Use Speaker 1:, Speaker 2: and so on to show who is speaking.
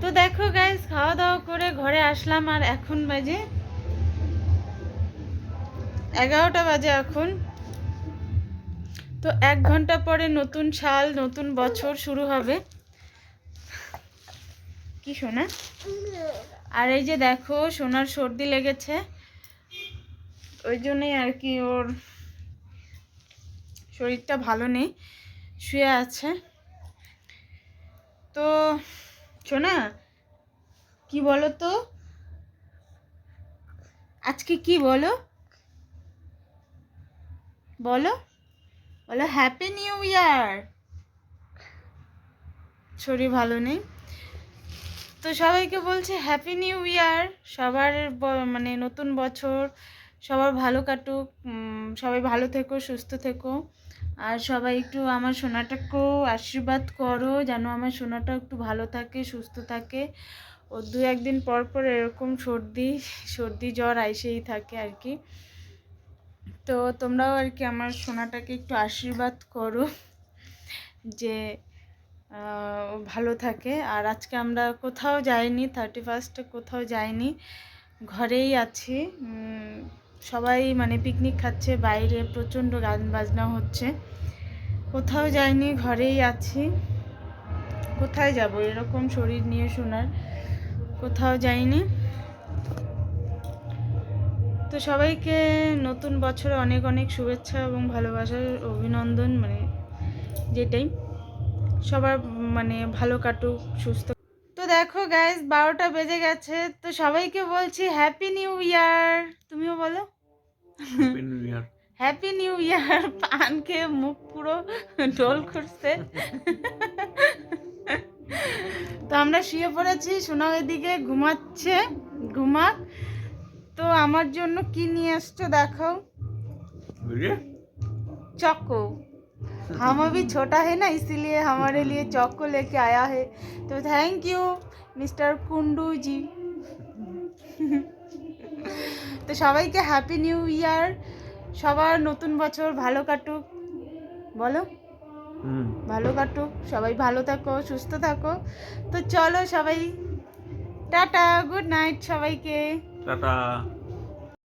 Speaker 1: তো দেখো গাইস খাওয়া দাওয়া করে ঘরে আসলাম আর এখন বাজে এগারোটা বাজে এখন। তো এক ঘণ্টা পরে নতুন সাল, নতুন বছর শুরু হবে। কি শোনা আর এই যে দেখো, সোনার সর্দি লেগেছে। ওই জন্যই আর কি ওর শরীরটা ভালো নেই, শুয়ে আছে। তো শোনা কি বলো তো? আজকে কি বলো? বলো বলো হ্যাপি নিউ ইয়ার শরীর ভালো নেই। তো সবাইকে বলছি হ্যাপি নিউ ইয়ার সবার মানে নতুন বছর সবার ভালো কাটুক সবাই ভালো থেকো, সুস্থ থেকো। আর সবাই একটু আমার সোনাটাকেও আশীর্বাদ করো, যেন আমার সোনাটা একটু ভালো থাকে, সুস্থ থাকে। ও দু একদিন পর পর এরকম সর্দি সর্দি জ্বর আইসেই থাকে আর কি। তো তোমরাও আর কি আমার সোনাটাকে একটু আশীর্বাদ করো যে ভালো থাকে। আর আজকে আমরা কোথাও যাইনি থার্টি ফার্স্টে কোথাও যাইনি, ঘরেই আছি। সবাই মানে পিকনিক খাচ্ছে, বাইরে প্রচণ্ড গান বাজনা হচ্ছে। কোথাও যাইনি, ঘরেই আছি। কোথায় যাব? এরকম শরীর নিয়ে শোনার। কোথাও যাইনি। তো সবাইকে নতুন বছরে অনেক অনেক শুভেচ্ছা এবং ভালোবাসার অভিনন্দন মানে যেটাই। সবার মানে ভালো কাটুক, সুস্থ দেখো গাইজ বারোটা বেজে গেছে তো সবাইকে বলছি হ্যাপি নিউ ইয়ার তুমিও বলো।
Speaker 2: হ্যাপি নিউ ইয়ার
Speaker 1: পান খেয়ে মুখ পুরো ঢোল করছে তো আমরা শুয়ে পড়েছি সোনা দিকে ঘুমাচ্ছে ঘুমাক। তো আমার জন্য কি নিয়ে আসছো দেখাও। চকো। हम अभी छोटा है ना इसीलिए हमारे लिए चक्कू लेके आया है तो thank you mister Kundu ji তো সবাইকে হ্যাপি নিউ ইয়ার সবার নতুন বছর ভালো কাটুক বলো
Speaker 2: হুম
Speaker 1: ভালো কাটুক সবাই ভালো থাকো সুস্থ থাকো তো চলো সবাই টাটা গুড নাইট সবাইকে
Speaker 2: টাটা